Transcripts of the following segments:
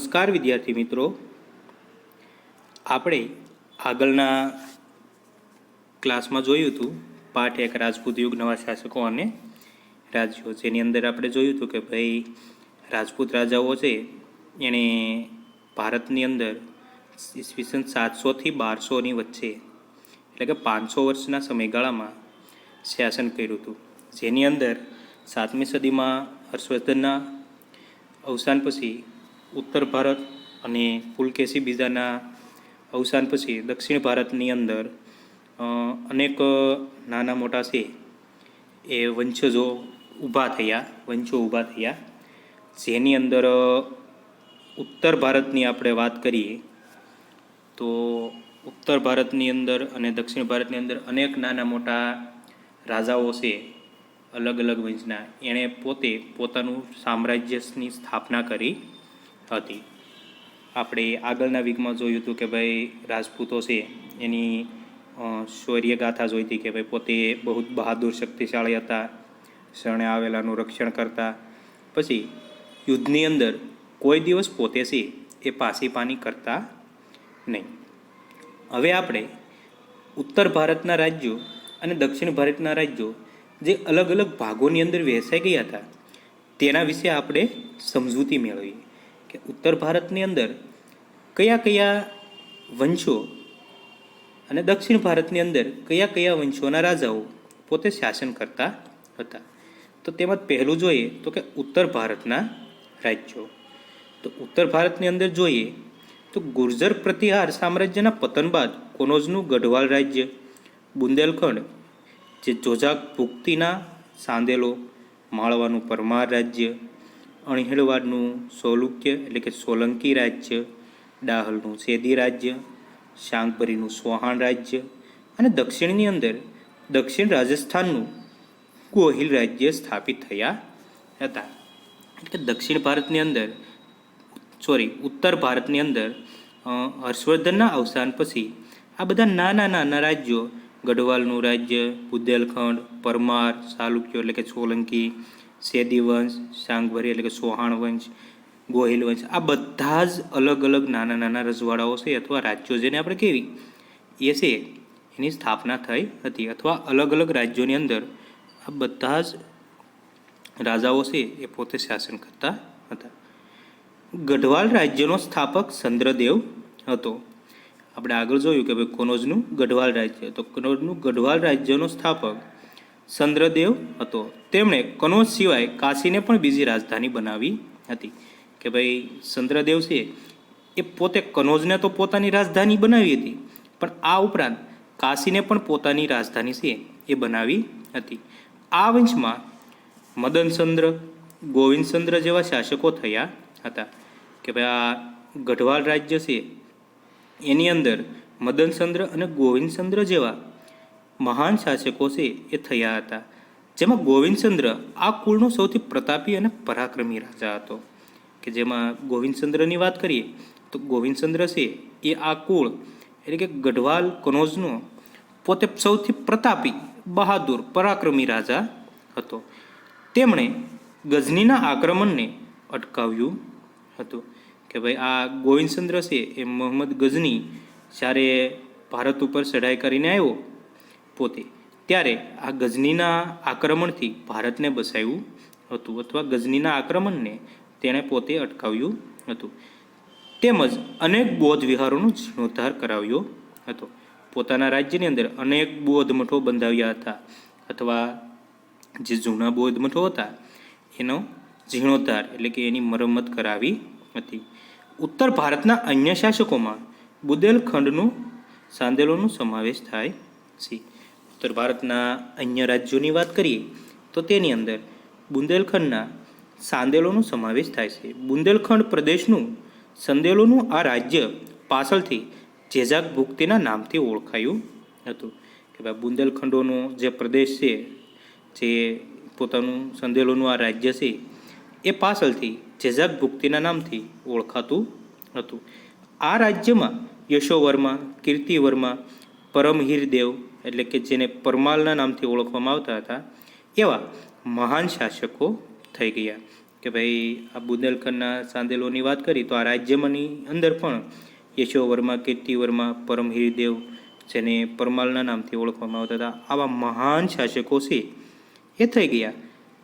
નમસ્કાર, વિદ્યાર્થી મિત્રો. આપણે આગળના ક્લાસમાં જોયું હતું, પાઠ એક રાજપૂત યુગ નવા શાસકો અને રાજ્યો. જેની અંદર આપણે જોયું હતું કે ભાઈ, રાજપૂત રાજાઓ છે, એણે ભારતની અંદર ઈસવીસન સાતસોથી બારસોની વચ્ચે, એટલે કે પાંચસો વર્ષના સમયગાળામાં શાસન કર્યું હતું. જેની અંદર સાતમી સદીમાં હર્ષવર્ધનના અવસાન પછી ઉત્તર ભારત અને પુલકેશી બીજાના અવસાન પછી દક્ષિણ ભારતની અંદર અનેક નાના મોટા છે એ વંશજો ઊભા થયા, વંશો ઊભા થયા. જેની અંદર ઉત્તર ભારતની આપણે વાત કરીએ, તો ઉત્તર ભારતની અંદર અને દક્ષિણ ભારતની અંદર અનેક નાના મોટા રાજાઓ છે અલગ અલગ વંશના. એણે પોતે પોતાનું સામ્રાજ્યની સ્થાપના કરી. હતી આપણે આગળના વીકમાં જોયું હતું કે ભાઈ રાજપૂતો છે, એની શૌર્યગાથા શૌર્ય ગાથા જોઈ હતી કે ભાઈ પોતે બહુ બહાદુર શક્તિશાળી હતા, શરણે આવેલાનું રક્ષણ કરતા. પછી યુદ્ધની અંદર કોઈ દિવસ પોતે છે એ પાસી પાની કરતા નહીં. હવે આપણે ઉત્તર ભારતના રાજ્યો અને દક્ષિણ ભારતના રાજ્યો જે અલગ અલગ ભાગોની અંદર વહેંચાઈ ગયા હતા, તેના વિશે આપણે સમજૂતી મેળવીએ કે ઉત્તર ભારતની અંદર કયા કયા વંશો અને દક્ષિણ ભારતની અંદર કયા કયા વંશોના રાજાઓ પોતે શાસન કરતા હતા? તો તેમાં પહેલું જોઈએ તો કે ઉત્તર ભારતના રાજ્યો. તો ઉત્તર ભારતની અંદર જોઈએ તો ગુર્જર પ્રતિહાર સામ્રાજ્યના પતન બાદ કોનોજનું ગઢવાલ રાજ્ય, બુંદેલખંડ, જે જોજાક ભુક્તિના સાંદેલો, માળવાનું પરમાર રાજ્ય અણહિલવાડનું સોલુક્ય એટલે કે સોલંકી રાજ્ય, ડાહલનું સેદી રાજ્ય શાંગપરીનું સોહાણ રાજ્ય અને દક્ષિણની અંદર દક્ષિણ રાજસ્થાનનું ગોહિલ રાજ્ય સ્થાપિત થયા હતા. એટલે કે દક્ષિણ ભારતની અંદર સોરી ઉત્તર ભારતની અંદર હર્ષવર્ધનના અવસાન પછી આ બધા નાના નાના રાજ્યો, ગઢવાલનું રાજ્ય, બુદેલખંડ, પરમાર ચાલુક્યો એટલે કે સોલંકી સેદી વંશ સાંગભરી એટલે કે સોહાણ વંશ ગોહિલ વંશ આ બધા જ અલગ અલગ નાના નાના રજવાડાઓ છે અથવા રાજ્યો જેને આપણે કેવી એ છે એની સ્થાપના થઈ હતી અથવા અલગ અલગ રાજ્યોની અંદર આ બધા જ રાજાઓ છે એ પોતે શાસન કરતા હતા. ગઢવાલ રાજ્યનો સ્થાપક ચંદ્રદેવ હતો. આપણે આગળ જોયું કે ભાઈ કનોજનું ગઢવાલ રાજ્ય. તો કનોજનું ગઢવાલ રાજ્યનો સ્થાપક ચંદ્રદેવ હતો. તેમણે કનોજ સિવાય કાશીને પણ બીજી રાજધાની બનાવી હતી. કે ભાઈ, ચંદ્રદેવ છે, એ પોતે કનોજને તો પોતાની રાજધાની બનાવી હતી. પણ આ ઉપરાંત કાશીને પણ પોતાની રાજધાની છે, એ બનાવી હતી. આ વંશમાં મદનચંદ્ર, ગોવિંદચંદ્ર જેવા શાસકો થયા હતા. કે ભાઈ, આ ગઢવાલ રાજ્ય છે, એની અંદર મદનચંદ્ર અને ગોવિંદચંદ્ર જેવા મહાન શાસકો છે એ થયા હતા. જેમાં ગોવિંદચંદ્ર આ કુળનો સૌથી પ્રતાપી અને પરાક્રમી રાજા હતો. કે જેમાં ગોવિંદચંદ્રની વાત કરીએ, તો ગોવિંદચંદ્ર છે એ આ કુળ, એટલે કે ગઢવાલ કનોજનો પોતે સૌથી પ્રતાપી, બહાદુર, પરાક્રમી રાજા હતો. તેમણે ગઝનીના આક્રમણને અટકાવ્યું હતું કે ભાઈ આ ગોવિંદચંદ્ર છે એ મોહમ્મદ ગઝની જ્યારે ભારત ઉપર ચઢાઈ કરીને આવ્યો પોતે. ત્યારે આ ગઝનીના આક્રમણથી ભારતને બસાવ્યું હતું અથવા ગઝનીના આક્રમણને તેણે પોતે અટકાવ્યું હતું. તેમજ અનેક બૌદ્ધ વિહારોનો જીર્ણોદ્ધાર કરાવ્યો હતો. પોતાના રાજ્યની અંદર અનેક બૌદ્ધ મઠો બંધાવ્યા હતા અથવા જે જૂના બૌદ્ધ મઠો હતા, એનો જીર્ણોદ્ધાર એટલે કે એની મરમ્મત કરાવી હતી. ઉત્તર ભારતના અન્ય શાસકોમાં બુદેલખંડનું સાંદેલોનો સમાવેશ થાય છે. ઉત્તર ભારતના અન્ય રાજ્યોની વાત કરીએ, તો તેની અંદર બુંદેલખંડના સાંદેલોનો સમાવેશ થાય છે. બુંદેલખંડ પ્રદેશનું સંદેલોનું આ રાજ્ય પાછળથી જેજાક ભુક્તિના નામથી ઓળખાયું હતું. કે ભાઈ બુંદેલખંડોનો જે પ્રદેશ છે, જે પોતાનું સંદેલોનું આ રાજ્ય છે, એ પાછળથી જેજાક ભુક્તિના નામથી ઓળખાતું હતું. આ રાજ્યમાં યશોવર્મા, કીર્તિવર્મા, પરમહીરદેવ એટલે કે જેને પરમાલના નામથી ઓળખવામાં આવતા હતા, એવા મહાન શાસકો થઈ ગયા. કે ભાઈ, આ બુંદેલખંડના સાંદેલોની વાત કરી, તો આ રાજ્યમાંની અંદર પણ યશોવર્મા, કીર્તિવર્મા, પરમહીરદેવ જેને પરમાલના નામથી ઓળખવામાં આવતા હતા, આવા મહાન શાસકો છે, એ થઈ ગયા.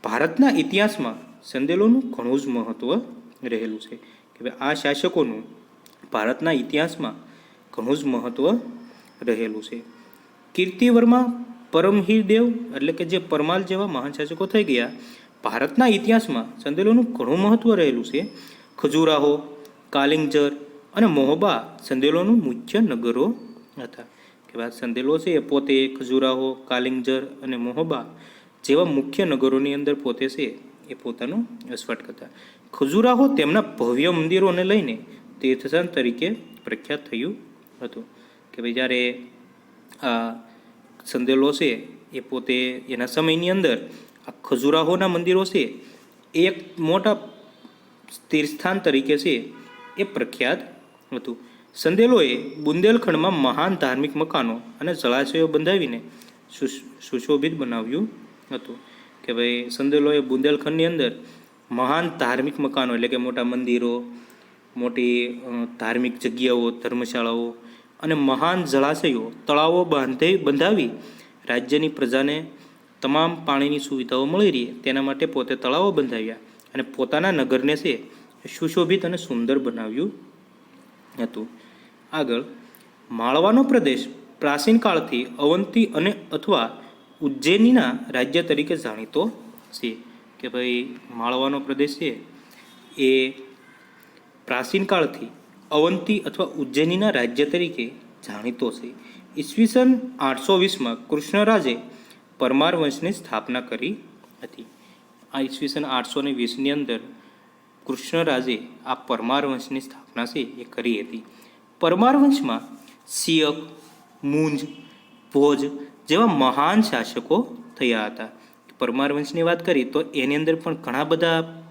ભારતના ઇતિહાસમાં સંદેલોનું ઘણું જ મહત્ત્વ રહેલું છે. કે ભાઈ, આ શાસકોનું ભારતના ઇતિહાસમાં ઘણું જ મહત્ત્વ રહેલું છે. કીર્તિવર્મા પરમહીરદેવ એટલે કે જે પરમાલ જેવા મહાન શાસકો થઈ ગયા, ભારતના ઇતિહાસમાં સંદેલોનું ઘણું મહત્ત્વ રહેલું છે. ખજુરાહો, કાલિંગજર અને મોહબા સંદેલોનું મુખ્ય નગરો હતા. કે વાત સંદેલો છે એ પોતે ખજુરાહો, કાલિંગજર અને મોહબા જેવા મુખ્ય નગરોની અંદર પોતે છે એ પોતાનું વસવાટ હતા ખજુરાહો તેમના ભવ્ય મંદિરોને લઈને તીર્થસ્થાન તરીકે પ્રખ્યાત થયું હતું. કે ભાઈ જ્યારે આ સંદેલો છે, એ પોતે એના સમયની અંદર આ ખજુરાહોના મંદિરો છે, એ એક મોટા તીર્થસ્થાન તરીકે છે, એ પ્રખ્યાત હતું. સંદેલોએ બુંદેલખંડમાં મહાન ધાર્મિક મકાનો અને જળાશયો બંધાવીને સુશોભિત બનાવ્યું હતું કે ભાઈ સંદેલોએ બુંદેલખંડની અંદર મહાન ધાર્મિક મકાનો એટલે કે મોટા મંદિરો, મોટી ધાર્મિક જગ્યાઓ, ધર્મશાળાઓ અને મહાન જળાશયો, તળાવો બાંધે બંધાવી રાજ્યની પ્રજાને તમામ પાણીની સુવિધાઓ મળી રહે. તેના માટે પોતે તળાવો બંધાવ્યા અને પોતાના નગરને છે સુશોભિત અને સુંદર બનાવ્યું હતું. આગળ, માળવાનો પ્રદેશ પ્રાચીન કાળથી અવંતી અને અથવા ઉજ્જૈનીના રાજ્ય તરીકે જાણીતો છે કે ભાઈ માળવાનો પ્રદેશ છે. એ પ્રાચીન કાળથી અવંતી અથવા ઉજ્જૈનીના રાજ્ય તરીકે જાણીતો છે. ઈસવીસન આઠસો વીસમાં કૃષ્ણરાજે પરમાર વંશની સ્થાપના કરી હતી. આ ઈસવીસન આઠસો ને વીસની અંદર કૃષ્ણરાજે આ પરમાર વંશની સ્થાપના છે એ કરી હતી. પરમાર વંશમાં સિયક, મુંજ, ભોજ જેવા મહાન શાસકો થયા હતા. પરમાર વંશની વાત કરી તો એની અંદર પણ ઘણા બધા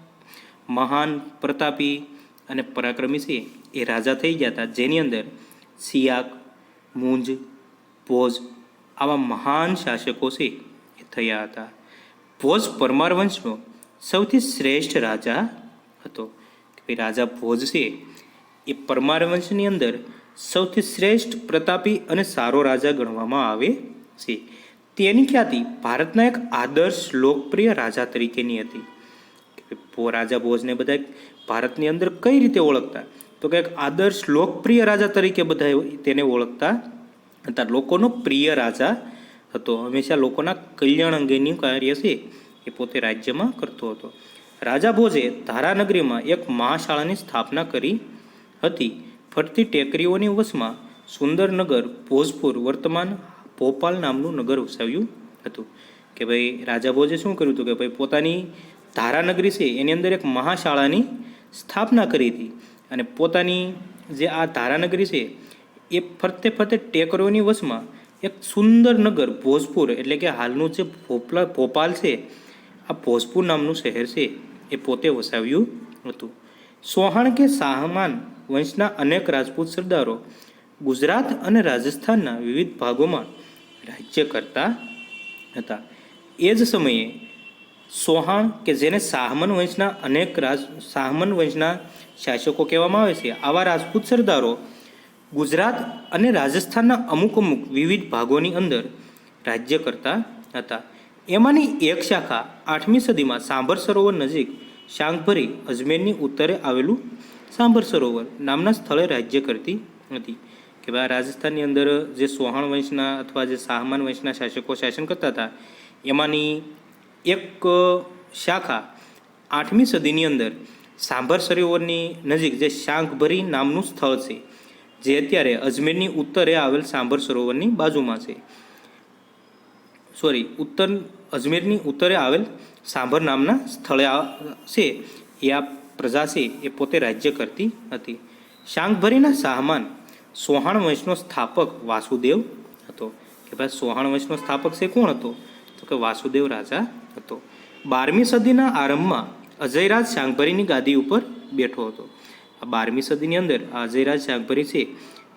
મહાન પ્રતાપી અને પરાક્રમી છે, એ રાજા થઈ ગયા હતા જેની અંદર સિયાક મુંજ ભોજ આવા મહાન શાસકો છે, એ થયા હતા. ભોજ પરમાર વંશનો સૌથી શ્રેષ્ઠ રાજા હતો. રાજા ભોજ છે, એ પરમાર વંશની અંદર સૌથી શ્રેષ્ઠ, પ્રતાપી અને સારો રાજા ગણવામાં આવે છે. તેની ખ્યાતિ ભારતના એક આદર્શ, લોકપ્રિય રાજા તરીકેની હતી. રાજા ભોજને બધા ભારતની અંદર કઈ રીતે ઓળખતા? તો કે આદર્શ લોકપ્રિય રાજા તરીકે બધા તેને ઓળખતા હતા. લોકોનો પ્રિય રાજા હતો. હંમેશા લોકોના કલ્યાણ અંગેનું કાર્ય છે એ પોતે રાજ્યમાં કરતો હતો. રાજા ભોજે ધારાનગરીમાં એક મહાશાળાની સ્થાપના કરી હતી. ફરતી ટેકરીઓની વશમાં સુંદર નગર ભોજપુર, વર્તમાન ભોપાલ નામનું નગર વસાવ્યું હતું. કે ભાઈ રાજા ભોજે શું કર્યું હતું? કે ભાઈ પોતાની ધારાનગરી છે, એની અંદર એક મહાશાળાની સ્થાપના કરી હતી. અને પોતાની જે આ ધારાનગરી છે, એ ફરતે ફરતે ટેકરોની વશમાં એક સુંદર નગર, ભોજપુર, એટલે કે હાલનું જે ભોપલા, ભોપાલ છે, આ ભોજપુર નામનું શહેર છે, એ પોતે વસાવ્યું હતું. સોહાણ કે શાહમાન વંશના અનેક રાજપૂત સરદારો ગુજરાત અને રાજસ્થાનના વિવિધ ભાગોમાં રાજ્ય કરતા હતા. એ જ સમયે સોહાણ, કે જેને સાહમન વંશના અનેક રાજ, સાહમન વંશના શાસકો કહેવામાં આવે છે, આવા રાજપૂત સરદારો ગુજરાત અને રાજસ્થાનના અમુક અમુક વિવિધ ભાગોની અંદર રાજ્ય કરતા હતા. એમાંની એક શાખા આઠમી સદીમાં સાંભર સરોવર નજીક શાંખભરી અજમેરની ઉત્તરે આવેલું સાંભર સરોવર નામના સ્થળે રાજ્ય કરતી હતી. કે ભાઈ રાજસ્થાનની અંદર જે સોહાણ વંશના અથવા જે સાહમાન વંશના શાસકો શાસન કરતા હતા, એમાંની એક શાખા આઠમી સદીની અંદર સાંભર સરોવરની નજીક જે શાંખભરી નામનું સ્થળ છે, જે અત્યારે અજમેરની ઉત્તરે આવેલ સાંભર સરોવરની બાજુમાં છે. સોરી ઉત્તર, અજમેરની ઉત્તરે આવેલ સાંભર નામના સ્થળે છે, એ આ પ્રજા છે, એ પોતે રાજ્ય કરતી હતી. શાંખભરીના શાહમાન સોહાણ વંશનો સ્થાપક વાસુદેવ હતો. કે ભાઈ, સોહાણ વંશનો સ્થાપક છે કોણ હતો? તો વાસુદેવ રાજા હતો. બારમી સદીના આરંભમાં અજયરાજ શાંખભરીની ગાદી ઉપર બેઠો હતો. આ બારમી સદીની અંદર અજયરાજ શાકભરી છે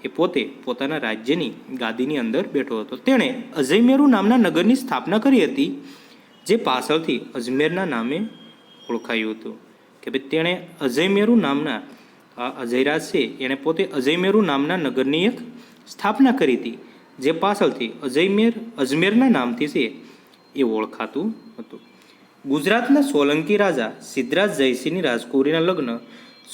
એ પોતે પોતાના રાજ્યની ગાદીની અંદર બેઠો હતો. તેણે અજયમેરુ નામના નગરની સ્થાપના કરી હતી, જે પાછળથી અજમેરના નામે ઓળખાયું હતું. કે ભાઈ તેણે અજયમેરુ નામના અજયરાજ છે, એણે પોતે અજયમેરુ નામના નગરની એક સ્થાપના કરી હતી, જે પાછળથી અજયમેર અજમેરના નામથી છે એ ઓળખાતું હતું. ગુજરાતના સોલંકી રાજા સિદ્ધરાજ જયસિંહની રાજકુમારીના લગ્ન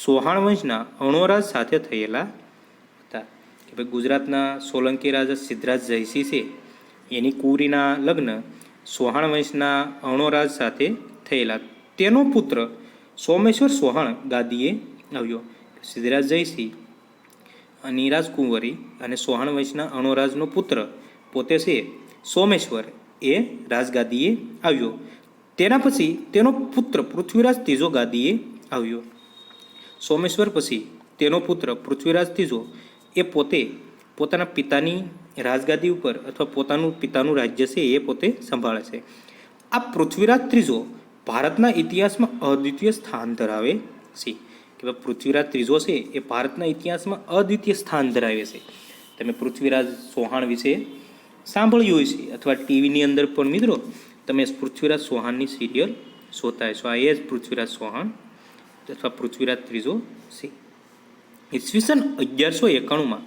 સોહાણ વંશના અણોરાજ સાથે થયેલા હતા. કે ભાઈ ગુજરાતના સોલંકી રાજા સિદ્ધરાજ જયસિંહ છે, એની કુરીના લગ્ન સોહાણ વંશના અણોરાજ સાથે થયેલા. તેનો પુત્ર સોમેશ્વર સોહાણ ગાદીએ આવ્યો. સિદ્ધરાજ જયસિંહ અને રાજકુંવરી અને સોહાણ વંશના અણોરાજનો પુત્ર પોતે છે સોમેશ્વર. એ રાજગાદીએ આવ્યો. તેના પછી તેનો પુત્ર પૃથ્વીરાજ ત્રીજો ગાદીએ આવ્યો. સોમેશ્વર પછી તેનો પુત્ર પૃથ્વીરાજ ત્રીજો એ પોતે પોતાના પિતાની રાજગાદી ઉપર અથવા પોતાનું પિતાનું રાજ્ય છે એ પોતે સંભાળે છે. આ પૃથ્વીરાજ ત્રીજો ભારતના ઇતિહાસમાં અદ્વિતીય સ્થાન ધરાવે છે. કે ભાઈ પૃથ્વીરાજ ત્રીજો છે એ ભારતના ઇતિહાસમાં અદ્વિતીય સ્થાન ધરાવે છે. તમે પૃથ્વીરાજ ચૌહાણ વિશે સાંભળ્યું હશે અથવા ટીવીની અંદર પણ મિત્રો, તમે પૃથ્વીરાજ ચૌહાણની સિરિયલ શોધતા હશો. આ એ જ પૃથ્વીરાજ ચૌહાણ અથવા પૃથ્વીરાજ ત્રીજો છે. ઈસવીસન અગિયારસો એકાણુંમાં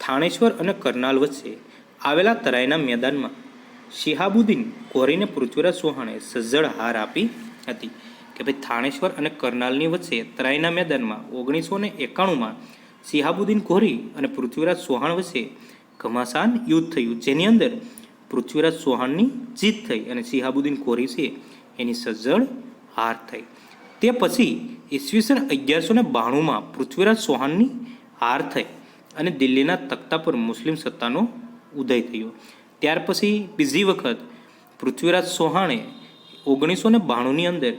થાણેશ્વર અને કરનાલ વચ્ચે આવેલા તરાઈના મેદાનમાં શિહાબુદ્દીન કોરીને પૃથ્વીરાજ ચૌહાણે સજ્જડ હાર આપી હતી કે ભાઈ થાણેશ્વર અને કરનાલની વચ્ચે તરાઈના મેદાનમાં ઓગણીસો ને એકાણુંમાં શિહાબુદ્દીન કોરી અને પૃથ્વીરાજ ચૌહાણ વચ્ચે ઘમાસાન યુદ્ધ થયું. જેની અંદર પૃથ્વીરાજ ચૌહાણની જીત થઈ અને શિહાબુદ્દીન કોરી છે, એની સજ્જડ હાર થઈ. તે પછી ઈસવીસન અગિયારસો ને બાણુંમાં પૃથ્વીરાજ ચૌહાણની હાર થઈ અને દિલ્હીના તખ્તા પર મુસ્લિમ સત્તાનો ઉદય થયો. ત્યાર પછી બીજી વખત પૃથ્વીરાજ ચૌહાણે ઓગણીસો ને બાણુંની અંદર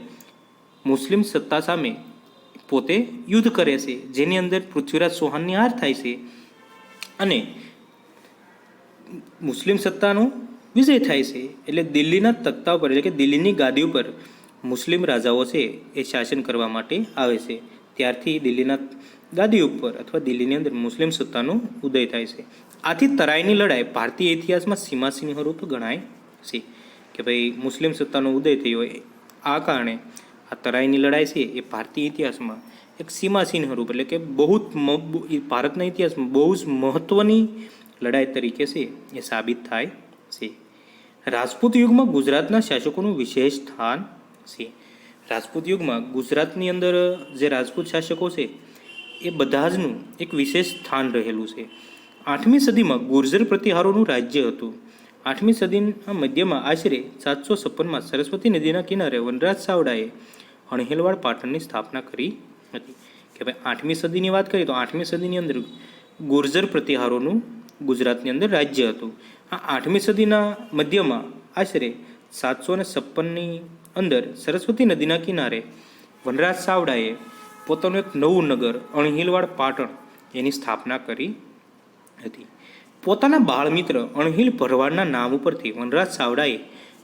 મુસ્લિમ સત્તા સામે પોતે યુદ્ધ કરે છે, જેની અંદર પૃથ્વીરાજ ચૌહાણની હાર થાય છે અને મુસ્લિમ સત્તાનો વિજય થાય છે. એટલે દિલ્હીના તખ્તા ઉપર, એટલે કે દિલ્હીની ગાદી ઉપર મુસ્લિમ રાજાઓ છે એ શાસન કરવા માટે આવે છે. ત્યારથી દિલ્હીના ગાદી ઉપર અથવા દિલ્હીની અંદર મુસ્લિમ સત્તાનો ઉદય થાય છે. આથી તરાઈની લડાઈ ભારતીય ઇતિહાસમાં સીમાસિંહ રૂપ ગણાય છે કે ભાઈ મુસ્લિમ સત્તાનો ઉદય થયો આ કારણે આ તરાઈની લડાઈ છે એ ભારતીય ઇતિહાસમાં એક સીમાસિંહ રૂપ, એટલે કે બહુ જ ભારતના ઇતિહાસમાં બહુ જ મહત્ત્વની લડાઈ તરીકે છે એ સાબિત થાય છે. રાજપૂત યુગમાં ગુજરાતના શાસકોનું વિશેષ સ્થાન છે. રાજપૂત યુગમાં ગુજરાતની અંદર જે રાજપૂત શાસકો છે એ બધા જનું એક વિશેષ સ્થાન રહેલું છે. આઠમી સદીમાં ગુર્જર પ્રતિહારોનું રાજ્ય હતું. આઠમી સદીના મધ્યમાં આશરે સાતસો છપ્પનમાં સરસ્વતી નદીના કિનારે વનરાજ સાવડાએ અણહેલવાડ પાટણની સ્થાપના કરી હતી. કે ભાઈ આઠમી સદીની વાત કરીએ તો આઠમી સદીની અંદર ગુર્જર પ્રતિહારોનું ગુજરાતની અંદર રાજ્ય હતું. આ આઠમી સદીના મધ્યમાં આશરે સાતસો ને છપ્પનની અંદર સરસ્વતી નદીના કિનારે વનરાજ સાવડાએ પોતાનું એક નવું નગર અણહિલવાડ પાટણ એની સ્થાપના કરી હતી. પોતાના બાળમિત્ર અણહિલ ભરવાડના નામ ઉપરથી વનરાજ સાવડાએ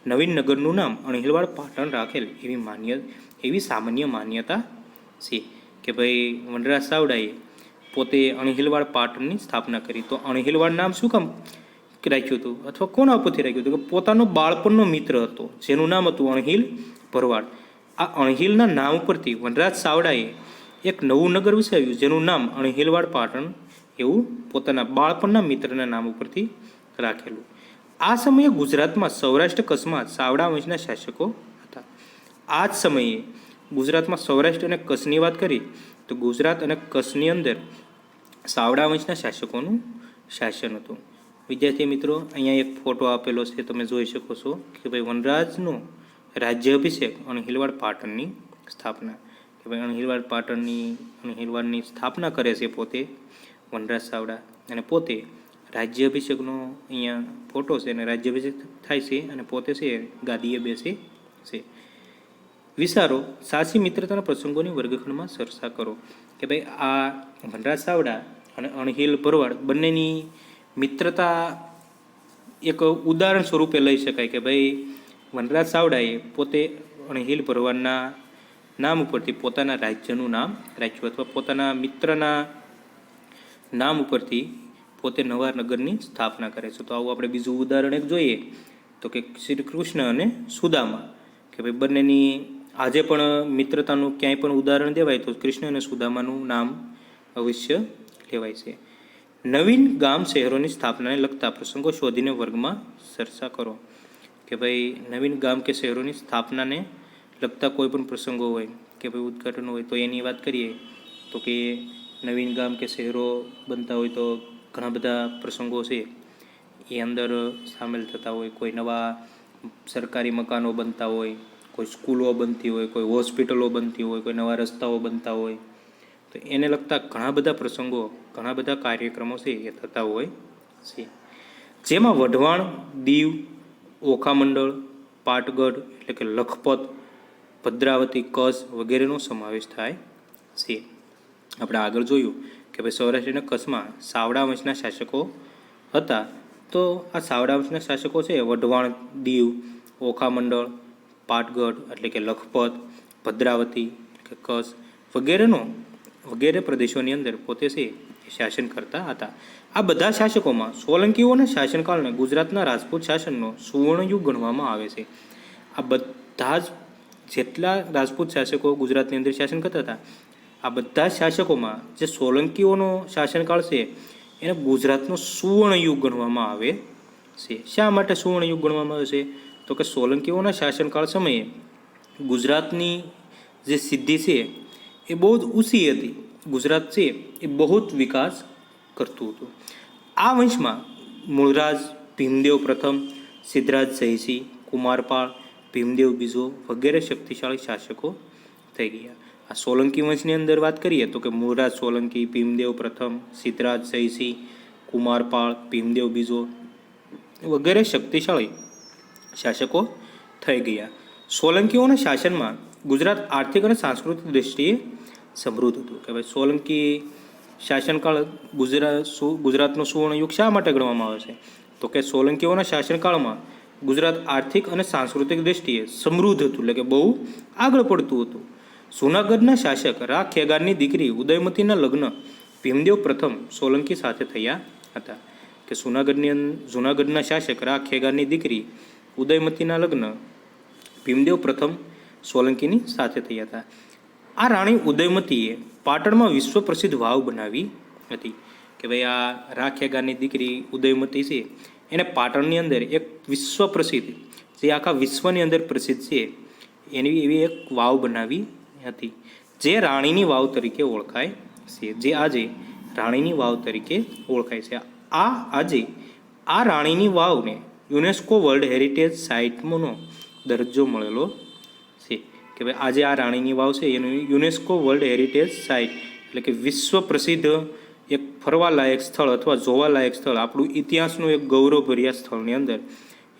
નવીન નગરનું નામ અણહિલવાડ પાટણ રાખેલ એવી માન્ય, એવી સામાન્ય માન્યતા છે કે ભાઈ વનરાજ ચાવડાએ પોતે અણહિલવાડ પાટણની સ્થાપના કરી. તો અણહિલવાડ નામ શું કામ રાખ્યું હતું? અથવા કોના ઉપરથી રાખ્યું હતું? કે પોતાનો બાળપણનો મિત્ર હતો, જેનું નામ હતું અણહિલ ભરવાડ. આ અણહિલના નામ ઉપરથી વનરાજ સાવડાએ એક નવું નગર વિસાવ્યું જેનું નામ અણહિલવાડ પાટણ એવું પોતાના બાળપણના મિત્રના નામ ઉપરથી રાખેલું. આ સમયે ગુજરાતમાં સૌરાષ્ટ્ર કચ્છમાં સાવડા વંશના શાસકો હતા. આ જ સમયે ગુજરાતમાં સૌરાષ્ટ્ર અને કચ્છની વાત કરી, તો ગુજરાત અને કચ્છની અંદર ચાવડા વંશના શાસકોનું શાસન હતું. વિદ્યાર્થી મિત્રો, અહીંયા એક ફોટો આપેલો છે, તમે જોઈ શકો છો કે ભાઈ વનરાજનો રાજ્ય અભિષેક અને હિલવાડ પાટણની સ્થાપના. કે ભાઈ અણહિલવાડ પાટણની અણહિલવાડની સ્થાપના કરે છે પોતે વનરાજ સાવડા. અને પોતે રાજ્યાભિષેકનો અહીંયા ફોટો છે અને રાજ્યાભિષેક થાય છે અને પોતે છે ગાદીએ બેસે છે. વિચારો સાચી મિત્રતાના પ્રસંગોની વર્ગખંડમાં ચર્ચા કરો. કે ભાઈ આ વનરાજ સાવડા અને અણહિલ ભરવાડ બંનેની મિત્રતા એક ઉદાહરણ સ્વરૂપે લઈ શકાય કે ભાઈ વનરાજ સાવડાએ પોતે અણહિલ ભરવાડના નામ ઉપરથી પોતાના રાજ્યનું નામ રાખ્યું અથવા પોતાના મિત્રના નામ ઉપરથી પોતે નવા નગરની સ્થાપના કરે છે. તો આવું આપણે બીજું ઉદાહરણ એક જોઈએ. તો કે શ્રી કૃષ્ણ અને સુદામા કે ભાઈ બંનેની આજે પણ મિત્રતાનું ક્યાંય પણ ઉદાહરણ દેવાય તો કૃષ્ણ અને સુદામાનું નામ અવશ્ય લેવાય છે. નવીન ગામ શહેરોની સ્થાપનાને લગતા પ્રસંગો શોધીને વર્ગમાં ચર્ચા કરો. કે ભાઈ, નવીન ગામ કે શહેરોની સ્થાપનાને લગતા કોઈ પણ પ્રસંગો હોય, કે ભાઈ ઉદ્ઘાટન હોય, તો એની વાત કરીએ. તો કે નવીન ગામ કે શહેરો બનતા હોય તો ઘણા બધા પ્રસંગો છે. એ અંદર સામેલ થતા હોય, કોઈ નવા સરકારી મકાનો બનતા હોય કોઈ સ્કૂલો બનતી હોય, કોઈ હોસ્પિટલો બનતી હોય, કોઈ નવા રસ્તાઓ બનતા હોય, તો એને લગતા ઘણા બધા પ્રસંગો, ઘણા બધા કાર્યક્રમો છે એ થતા હોય છે. જેમાં વઢવાણ, દીવ, ઓખા મંડળ, પાટગઢ એટલે કે લખપત, ભદ્રાવતી કચ્છ વગેરેનો સમાવેશ થાય છે. આપણે આગળ જોયું કે ભાઈ સૌરાષ્ટ્ર અને કચ્છમાં સાવડા વંશના શાસકો હતા. તો આ સાવડા વંશના શાસકો છે વઢવાણ, દીવ, ઓખા મંડળ પાટગઢ, એટલે કે લખપત, ભદ્રાવતી, કે કચ્છ વગેરેનો, વગેરે પ્રદેશોની અંદર પોતે છે શાસન કરતા હતા. આ બધા શાસકોમાં સોલંકીઓના શાસનકાળને ગુજરાતના રાજપૂત શાસનનો સુવર્ણયુગ ગણવામાં આવે છે. આ બધા જ જેટલા રાજપૂત શાસકો ગુજરાતની અંદર શાસન કરતા હતા, આ બધા શાસકોમાં જે સોલંકીઓનો શાસનકાળ છે, એને ગુજરાતનો સુવર્ણયુગ ગણવામાં આવે છે. શા માટે સુવર્ણયુગ ગણવામાં આવે છે? તો કે સોલંકીઓના શાસનકાળ સમયે ગુજરાતની જે સિદ્ધિ છે એ બહુ જ ઊંચી હતી. ગુજરાત છે એ બહુ જ વિકાસ કરતું હતું. આ વંશમાં મૂળરાજ ભીમદેવ પ્રથમ, સિદ્ધરાજ સહીસિંહ કુમારપાળ, ભીમદેવ બીજો વગેરે શક્તિશાળી શાસકો થઈ ગયા. આ સોલંકી વંશની અંદર વાત કરીએ તો કે મૂળરાજ સોલંકી, ભીમદેવ પ્રથમ, સિદ્ધરાજ સહીસિંહ કુમારપાળ, ભીમદેવ બીજો વગેરે શક્તિશાળી શાસકો થઈ ગયા. સોલંકીઓના શાસનમાં ગુજરાત આર્થિક અને સાંસ્કૃતિક દ્રષ્ટિએ સમૃદ્ધ હતું. કે ભાઈ સોલંકી શાસનકાળ ગુજરાત ગુજરાતનો સુવર્ણયુગ શા માટે ગણવામાં આવે છે? તો કે સોલંકીઓના શાસનકાળમાં ગુજરાત આર્થિક અને સાંસ્કૃતિક દ્રષ્ટિએ સમૃદ્ધ હતું, એટલે કે બહુ આગળ પડતું હતું. જૂનાગઢના શાસક રા ખેગારની દીકરી ઉદયમતીના લગ્ન ભીમદેવ પ્રથમ સોલંકી સાથે થયા હતા. કે જૂનાગઢની જૂનાગઢના શાસક રા ખેગારની દીકરી ઉદયમતીના લગ્ન ભીમદેવ પ્રથમ સોલંકીની સાથે થયા હતા. આ રાણી ઉદયમતીએ પાટણમાં વિશ્વ પ્રસિદ્ધ વાવ બનાવી હતી કે ભાઈ આ રાખેગાની દીકરી ઉદયમતી છે. એને પાટણની અંદર એક વિશ્વ પ્રસિદ્ધ જે આખા વિશ્વની અંદર પ્રસિદ્ધ છે, એની એવી એક વાવ બનાવી હતી, જે રાણીની વાવ તરીકે ઓળખાય છે, જે આજે રાણીની વાવ તરીકે ઓળખાય છે. આ આજે આ રાણીની વાવને યુનેસ્કો વર્લ્ડ હેરિટેજ સાઇટનો દરજ્જો મળેલો છે કે ભાઈ આજે આ રાણીની વાવ છે, એનું યુનેસ્કો વર્લ્ડ હેરિટેજ સાઇટ, એટલે કે વિશ્વ પ્રસિદ્ધ એક ફરવાલાયક સ્થળ અથવા જોવાલાયક સ્થળ, આપણું ઇતિહાસનું એક ગૌરવભર્યા સ્થળની અંદર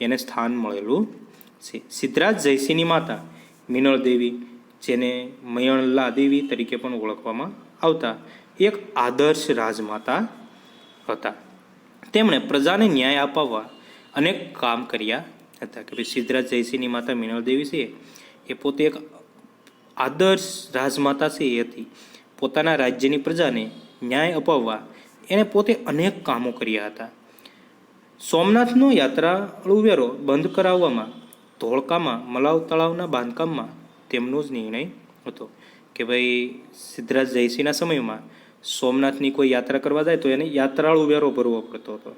એને સ્થાન મળેલું છે. સિદ્ધરાજ જયસિંહની માતા મિનળ દેવી, જેને મયણલા દેવી તરીકે પણ ઓળખવામાં આવતા એક આદર્શ રાજમાતા હતા. તેમણે પ્રજાને ન્યાય અપાવવા અનેક કામ કર્યા હતા કે ભાઈ સિદ્ધરાજ જયસિંહની માતા મિનળદેવી છે, એ પોતે એક આદર્શ રાજમાતા છે એ હતી. પોતાના રાજ્યની પ્રજાને ન્યાય અપાવવા એણે પોતે અનેક કામો કર્યા હતા. સોમનાથનો યાત્રાળુ વેરો બંધ કરાવવામાં, ધોળકામાં, મલાવ તળાવના બાંધકામમાં તેમનો જ નિર્ણય હતો કે ભાઈ સિદ્ધરાજ જયસિંહના સમયમાં સોમનાથની કોઈ યાત્રા કરવા જાય તો એને યાત્રાળુ વેરો ભરવો પડતો હતો.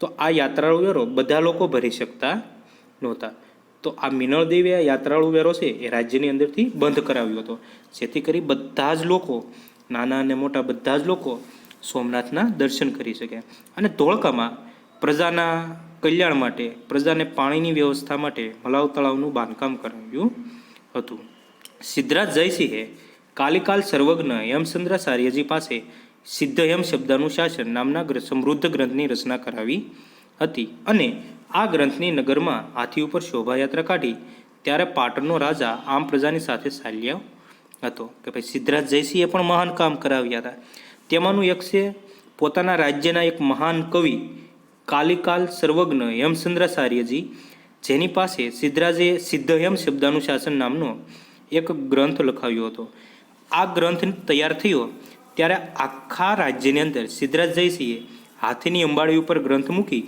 તો આ યાત્રાળુ વેરો બધા લોકો ભરી શકતા નહોતા. તો આ મિનળ દેવી આ યાત્રાળુ વેરો છે એ રાજ્યની અંદરથી બંધ કરાવ્યો હતો. જેથી કરી બધા જ લોકો, નાના અને મોટા બધા જ લોકો સોમનાથના દર્શન કરી શકે. અને ધોળકામાં પ્રજાના કલ્યાણ માટે, પ્રજાને પાણીની વ્યવસ્થા માટે મલાવ તળાવનું બાંધકામ કરાવ્યું હતું. સિદ્ધરાજ જયસિંહે કાલિકાલ સર્વજ્ઞ હેમચંદ્રાચાર્યજી પાસે સિદ્ધયમ શબ્દનું શાસન નામના સમૃદ્ધ ગ્રંથની રચના કરાવી હતી અને આ ગ્રંથની નગરમાં હાથી ઉપર શોભાયાત્રા કાઢી ત્યારે પાટણનો રાજા આમ પ્રજાની સાથે ચાલ્યો હતો કે ભાઈ સિદ્ધરાજ જયસિંહે પણ મહાન કામ કરાવ્યા હતા. તેમાંનું એક છે પોતાના રાજ્યના એક મહાન કવિ કાલિકાલ સર્વજ્ઞ હેમચંદ્રાચાર્યજી જેની પાસે સિદ્ધરાજે સિદ્ધયમ શબ્દાનું શાસન નામનો એક ગ્રંથ લખાવ્યો હતો. આ ગ્રંથ તૈયાર થયો ત્યારે આખા રાજ્યની અંદર સિદ્ધરાજ જયસિંહે હાથીની અંબાડી ઉપર ગ્રંથ મૂકી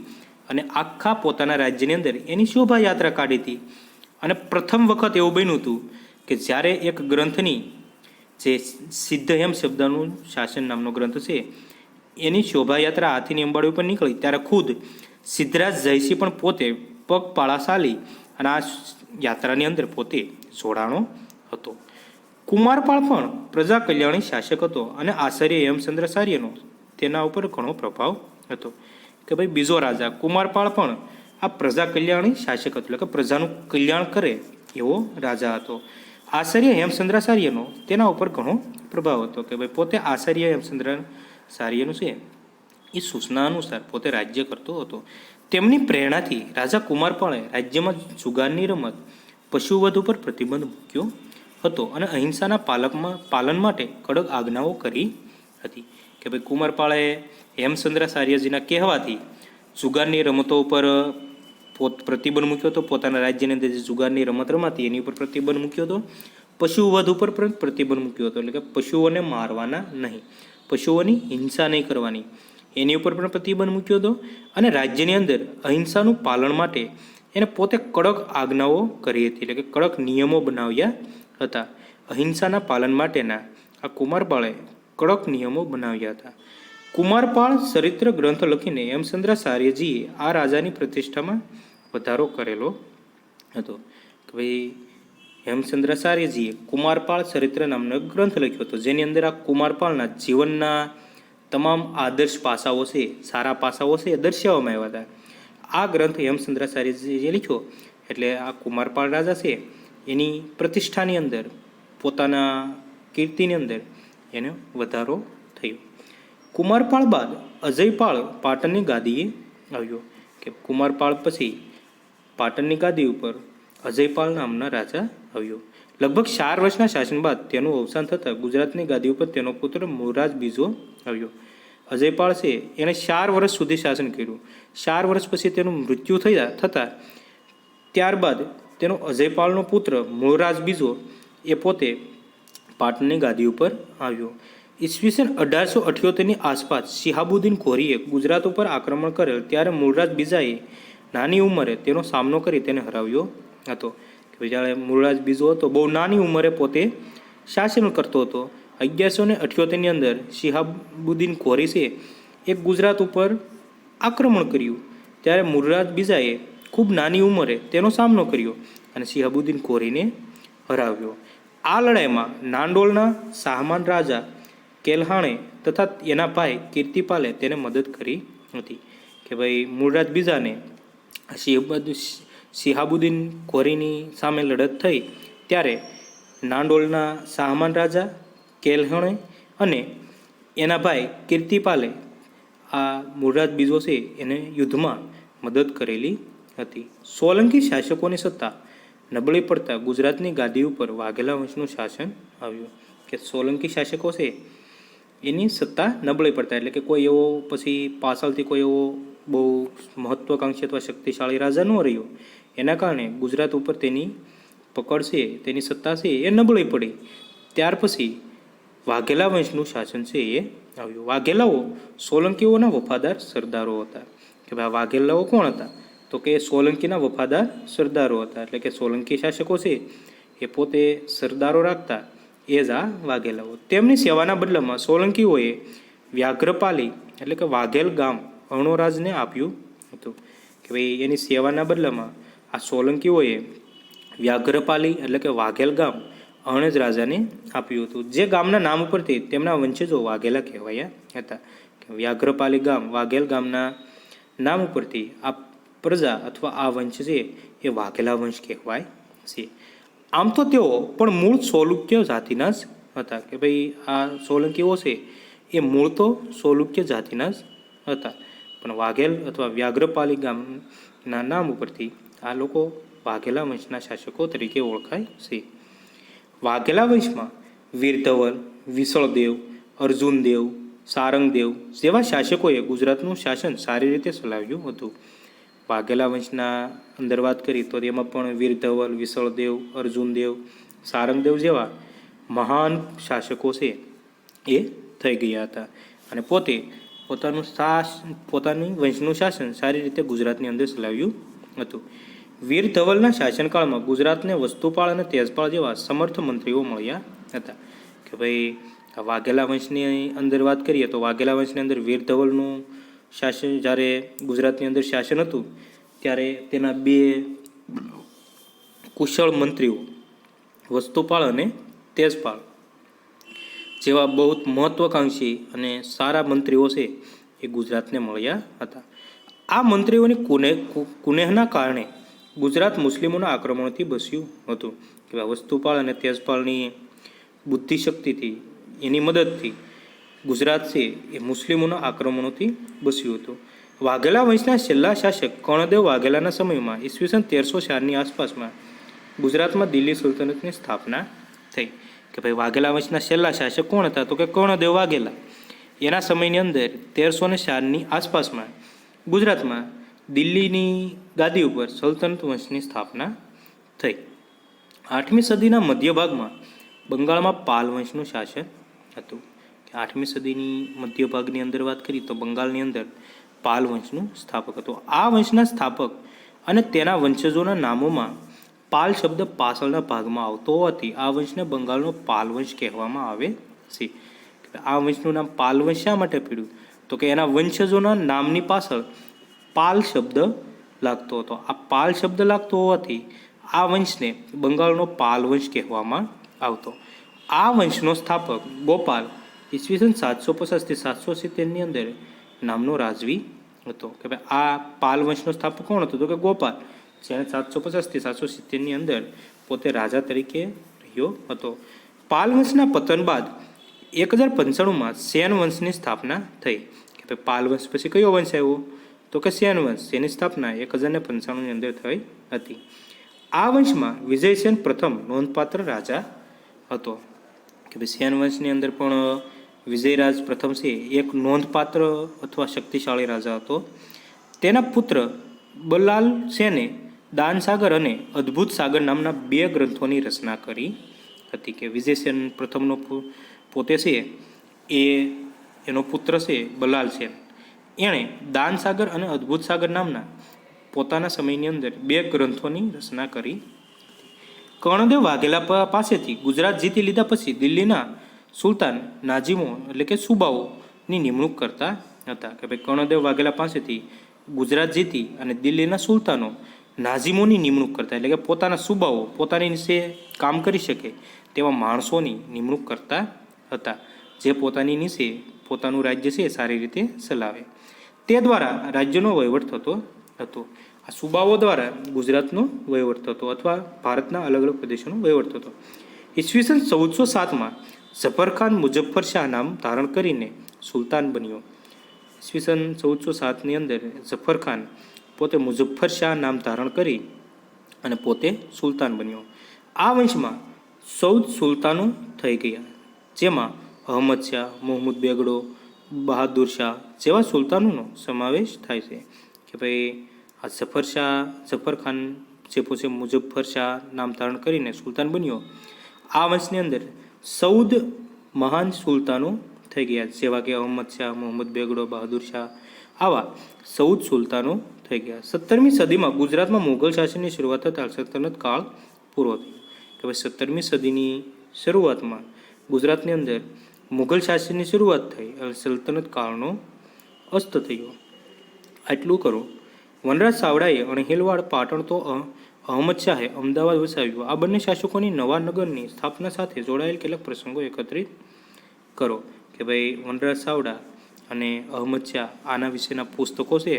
અને આખા પોતાના રાજ્યની અંદર એની શોભાયાત્રા કાઢી હતી. અને પ્રથમ વખત એવું બન્યું હતું કે જ્યારે એક ગ્રંથની જે સિદ્ધ એમ શબ્દનું શાસન નામનો ગ્રંથ છે, એની શોભાયાત્રા હાથીની અંબાડી ઉપર નીકળી ત્યારે ખુદ સિદ્ધરાજ જયસિંહ પણ પોતે પગપાળા ચાલી અને આ યાત્રાની અંદર પોતે જોડાણો હતો. કુમારપાળ પણ પ્રજા કલ્યાણી શાસક હતો અને આચાર્ય હેમચંદ્રાચાર્યનો તેના ઉપર ઘણો પ્રભાવ હતો. કે ભાઈ, બીજો રાજા કુમારપાળ પણ આ પ્રજા કલ્યાણી શાસક હતો. એટલે કે પ્રજાનું કલ્યાણ કરે એવો રાજા હતો. આચાર્ય હેમચંદ્રાચાર્યનો તેના ઉપર ઘણો પ્રભાવ હતો. કે ભાઈ, પોતે આચાર્ય હેમચંદ્રાચાર્યનું છે એ સૂચના અનુસાર પોતે રાજ્ય કરતો હતો. તેમની પ્રેરણાથી રાજા કુમારપાળે રાજ્યમાં જુગારની રમત પશુવધ ઉપર પ્રતિબંધ મૂક્યો હતો અને અહિંસાના પાલકમાં પાલન માટે કડક આજ્ઞાઓ કરી હતી કે ભાઈ કુમારપાળે હેમચંદ્રાચાર્યજીના કહેવાથી જુગારની રમતો ઉપર પોત પ્રતિબંધ મૂક્યો હતો. પોતાના રાજ્યની અંદર જે જુગારની રમત રમાતી એની ઉપર પ્રતિબંધ મૂક્યો હતો. પશુવધ ઉપર પણ પ્રતિબંધ મૂક્યો હતો. એટલે કે પશુઓને મારવાના નહીં. પશુઓની હિંસા નહીં કરવાની એની ઉપર પણ પ્રતિબંધ મૂક્યો હતો અને રાજ્યની અંદર અહિંસાનું પાલન માટે એને પોતે કડક આજ્ઞાઓ કરી હતી. એટલે કે કડક નિયમો બનાવ્યા હતા. અહિંસાના પાલન માટેના આ કુમારપાળે કડક નિયમો બનાવ્યા હતા. કુમારપાળ ચરિત્ર ગ્રંથ લખીને હેમચંદ્રાચાર્યજીએ આ રાજાની પ્રતિષ્ઠામાં વધારો કરેલો હતો. કે ભાઈ, હેમચંદ્રાચાર્યજીએ કુમારપાળ ચરિત્ર નામનો ગ્રંથ લખ્યો હતો, જેની અંદર આ કુમારપાળના જીવનના તમામ આદર્શ પાસાઓ છે, સારા પાસાઓ છે દર્શાવવામાં આવ્યા હતા. આ ગ્રંથ હેમચંદ્રાચાર્યજીએ લખ્યો, એટલે આ કુમારપાળ રાજા છે એની પ્રતિષ્ઠાની અંદર, પોતાના કીર્તિની અંદર એને વધારો થયો. કુમારપાળ બાદ અજયપાળ પાટણની ગાદીએ આવ્યો કે કુમારપાળ પછી પાટણની ગાદી ઉપર અજયપાળ નામના રાજા આવ્યો. લગભગ ચાર વર્ષના શાસન બાદ તેનું અવસાન થતાં ગુજરાતની ગાદી ઉપર તેનો પુત્ર મૂળરાજ બીજો આવ્યો. અજયપાળ છે, એણે ચાર વર્ષ સુધી શાસન કર્યું. ચાર વર્ષ પછી તેનું મૃત્યુ થયા, થતાં ત્યારબાદ તેનો અજયપાલનો પુત્ર મૂળરાજ બીજો એ પોતે પાટણની ગાદી ઉપર આવ્યો. ઈસવીસન અઢારસો અઠ્યોતેરની આસપાસ શિહાબુદ્દીન ખોરીએ ગુજરાત ઉપર આક્રમણ કરેલ ત્યારે મૂળરાજ બીજાએ નાની ઉંમરે તેનો સામનો કરી તેને હરાવ્યો હતો. જ્યારે મૂળરાજ બીજો હતો, બહુ નાની ઉંમરે પોતે શાસન કરતો હતો. અગિયારસો ને અઠ્યોતેરની અંદર શિહાબુદ્દીન ખોરીસે એક ગુજરાત ઉપર આક્રમણ કર્યું. ત્યારે મૂળરાજ બીજાએ ખૂબ નાની ઉંમરે તેનો સામનો કર્યો અને શિહાબુદ્દીન કોરીને હરાવ્યો. આ લડાઈમાં નાંડોલના સાહમાન રાજા કેલ્હાણે તથા એના ભાઈ કીર્તિપાલે તેને મદદ કરી હતી કે ભાઈ મૂળરાજ બીજાને શિહાબુદ્દીન કોરીની સામે લડત થઈ ત્યારે નાંડોલના સાહમાન રાજા કેલ્હણે અને એના ભાઈ કીર્તિપાલે આ મૂળરાજ બીજો છે એને યુદ્ધમાં મદદ કરેલી હતી. સોલંકી શાસકોની સત્તા નબળી પડતા ગુજરાતની ગાદી ઉપર વાઘેલા વંશનું શાસન આવ્યું. કે સોલંકી શાસકો છે, એની સત્તા નબળી પડતા, એટલે કે કોઈ એવો પછી પાછળથી કોઈ એવો બહુ મહત્વાકાંક્ષી અથવા શક્તિશાળી રાજા ન રહ્યો. એના કારણે ગુજરાત ઉપર તેની પકડ છે, તેની સત્તા છે, એ નબળી પડી. ત્યાર પછી વાઘેલા વંશનું શાસન છે, એ આવ્યું. વાઘેલાઓ સોલંકીઓના વફાદાર સરદારો હતા. કે ભાઈ વાઘેલાઓ કોણ હતા? તો કે સોલંકીના વફાદાર સરદારો હતા. એટલે કે સોલંકી શાસકો છે, એ પોતે સરદારો રાખતા એ જ આ વાઘેલાઓ. તેમની સેવાના બદલામાં સોલંકીઓએ વ્યાઘ્રપાલી એટલે કે વાઘેલ ગામ અણોરાજને આપ્યું હતું. કે ભાઈ, એની સેવાના બદલામાં આ સોલંકીઓએ વ્યાઘ્રપાલી એટલે કે વાઘેલ ગામ અણજ રાજાને આપ્યું હતું. જે ગામના નામ ઉપરથી તેમના વંશજો વાઘેલા કહેવાયા હતા. વ્યાઘ્રપાલી ગામ વાઘેલ ગામના નામ ઉપરથી આ પ્રજા અથવા આ વંશ છે એ વાઘેલા વંશ કહેવાય. છે આમ તો તેઓ પણ મૂળ સોલુક્ય જાતિના જ હતા કે ભાઈ આ સોલંકીઓ છે? એ મૂળ તો સોલુક્ય જાતિના જ હતા. પણ વાઘેલ અથવા વ્યાઘ્રપાલી ગામના નામ ઉપરથી આ લોકો વાઘેલા વંશના શાસકો તરીકે ઓળખાય. છે વાઘેલા વંશમાં વીરધવલ વિસળદેવ અર્જુનદેવ સારંગદેવ જેવા શાસકોએ ગુજરાતનું શાસન સારી રીતે ચલાવ્યું હતું. વાઘેલા વંશના અંદર વાત કરી તો એમાં પણ વીર ધવલ વિસળદેવ અર્જુનદેવ સારંગદેવ જેવા મહાન શાસકો છે એ થઈ ગયા હતા. અને પોતે પોતાનું શાસ, પોતાની વંશનું શાસન સારી રીતે ગુજરાતની અંદર ચલાવ્યું હતું. વીર ધવલના શાસનકાળમાં ગુજરાતને વસ્તુપાળ અને તેજપાળ જેવા સમર્થ મંત્રીઓ મળ્યા હતા. કે ભાઈ વાઘેલા વંશની અંદર વાત કરીએ તો વાઘેલા વંશની અંદર વીર ધવલનું શાસન, જ્યારે ગુજરાતની અંદર શાસન હતું, ત્યારે તેના બે કુશળ મંત્રીઓ, વસ્તુપાળ અને તેજપાળ, જેવા બહુ મહત્વાકાંક્ષી અને સારા મંત્રીઓ છે, એ ગુજરાતને મળ્યા હતા. આ મંત્રીઓની કુને કુનેહના કારણે ગુજરાત મુસ્લિમોના આક્રમણથી બસ્યું હતું. કે વસ્તુપાળ અને તેજપાળની બુદ્ધિશક્તિથી, એની મદદથી ગુજરાત છે એ મુસ્લિમોના આક્રમણોથી બસ્યું હતું. વાઘેલા વંશના છેલ્લા શાસક કર્ણદેવ વાઘેલાના સમયમાં ઈસવીસન તેરસો ચારની આસપાસમાં ગુજરાતમાં દિલ્હી સુલતનતની સ્થાપના થઈ. કે ભાઈ વાઘેલા વંશના છેલ્લા શાસક કોણ હતા? તો કે કર્ણદેવ વાઘેલા. એના સમયની અંદર તેરસો ને ચારની આસપાસમાં ગુજરાતમાં દિલ્હીની ગાદી ઉપર સલ્તનત વંશની સ્થાપના થઈ. આઠમી સદીના મધ્ય ભાગમાં બંગાળમાં પાલ વંશનું શાસન હતું. કે આઠમી સદીની મધ્ય ભાગની અંદર વાત કરીએ તો બંગાળની અંદર પાલ વંશનું સ્થાપક હતું. આ વંશના સ્થાપક અને તેના વંશજોના નામોમાં પાલ શબ્દ પાછળના ભાગમાં આવતો હોવાથી આ વંશને બંગાળનો પાલ વંશ કહેવામાં આવે છે. આ વંશનું નામ પાલ વંશ શા માટે પીડ્યું? તો કે એના વંશજોના નામની પાછળ પાલ શબ્દ લાગતો હતો. આ પાલ શબ્દ લાગતો હોવાથી આ વંશને બંગાળનો પાલ વંશ કહેવામાં આવતો. આ વંશનો સ્થાપક ગોપાલ ઈસવીસન સાતસો પચાસથી સાતસો સિત્તેરની અંદર નામનો રાજવી હતો. કે ભાઈ, આ પાલ વંશનો સ્થાપક કોણ હતો? તો કે ગોપાલ. જેણે સાતસો પચાસથી સાતસો સિત્તેરની અંદર પોતે રાજા તરીકે રહ્યો હતો. પાલ વંશના પતન બાદ એક હજાર પંચાણુંમાં સેન વંશની સ્થાપના થઈ. કે ભાઈ, પાલ વંશ પછી કયો વંશ આવ્યો? તો કે સેન વંશ, જેની સ્થાપના એક હજારને પંચાણુંની અંદર થઈ હતી. આ વંશમાં વિજયસેન પ્રથમ નોંધપાત્ર રાજા હતો. કે ભાઈ, સેન વંશની અંદર પણ વિજયરાજ પ્રથમ છે એક નોંધપાત્ર અથવા શક્તિશાળી રાજા હતો. તેના પુત્ર બલાલ સેને દાનસાગર અને અદ્ભુત સાગર નામના બે ગ્રંથોની રચના કરી હતી કે વિજયસેન પ્રથમનો પોતે છે એ, એનો પુત્ર છે બલાલ સેન. એણે દાનસાગર અને અદ્ભુત સાગર નામના પોતાના સમયની અંદર બે ગ્રંથોની રચના કરી કર્ણદેવ વાઘેલા પાસેથી ગુજરાત જીતી લીધા પછી દિલ્હીના સુલતાન નાજીમો એટલે કે સુબાઓની નિમણૂક કરતા હતા કે ભાઈ કર્ણદેવ વાઘેલા પાસેથી ગુજરાત જીતી અને દિલ્હીના સુલતાનો નાઝીમોની નિમણૂક કરતા એટલે કે પોતાના સુબાઓ પોતાની નીચે કામ કરી શકે તેવા માણસોની નિમણૂક કરતા હતા. જે પોતાની નીચે પોતાનું રાજ્ય છે એ સારી રીતે ચલાવે. તે દ્વારા રાજ્યનો વહીવટ થતો હતો. આ સુબાઓ દ્વારા ગુજરાતનો વહીવટ થતો અથવા ભારતના અલગ અલગ પ્રદેશોનો વહીવટ થતો. ઈસવીસન ચૌદસો સાતમાં ઝફરખાન મુઝફ્ફર શાહ નામ ધારણ કરીને સુલતાન બન્યો. ઈસવીસન ચૌદસો સાતની અંદર ઝફરખાન પોતે મુઝફ્ફર શાહ નામ ધારણ કરી અને પોતે સુલતાન બન્યો. આ વંશમાં ચૌદ સુલતાનો થઈ ગયા. જેમાં અહમદ શાહ, મોહમ્મદ બેગડો, બહાદુર શાહ જેવા સુલતાનોનો સમાવેશ થાય છે કે ભાઈ આ સફર શાહ ખાન જે પોતે મુઝફ્ફર શાહ નામ ધારણ કરીને સુલતાન બન્યો. આ વંશની અંદર ચૌદ મહાન સુલતાનો થઈ ગયા. જેવા કે અહમદ શાહ, મોહમ્મદ બેગડો, બહાદુર શાહ આવા ચૌદ સુલતાનો થઈ ગયા. સત્તરમી સદીમાં ગુજરાતમાં મુઘલ શાસનની શરૂઆત થતાં સલ્તનત કાળ પૂરો થયો. કે ભાઈ સત્તરમી સદીની શરૂઆતમાં ગુજરાતની અંદર મુઘલ શાસનની શરૂઆત થઈ અને સલ્તનત કાળનો અસ્ત થયો. આટલું કરો. વનરાજ સાવડાએ અણહિલવાડ પાટણ તો અ- અહમદ શાહે અમદાવાદ વસાવ્યું. આ બંને શાસકોની નવા નગરની સ્થાપના સાથે જોડાયેલ કેટલાક પ્રસંગો એકત્રિત કરો કે ભાઈ વનરાજ સાવડા અને અહમદ શાહ આના વિશેના પુસ્તકો છે,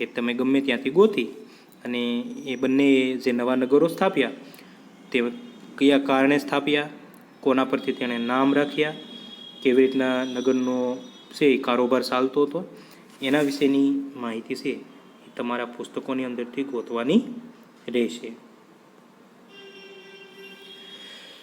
એ તમે ગમે ત્યાંથી ગોતી અને એ બંને જે નવા નગરો સ્થાપ્યા, તે કયા કારણે સ્થાપ્યા, કોના પરથી તેણે નામ રાખ્યા, કેવી રીતના નગરનો છે એ કારોબાર ચાલતો હતો, એના વિશેની માહિતી છે એ તમારા પુસ્તકોની અંદરથી ગોતવાની રહેશે.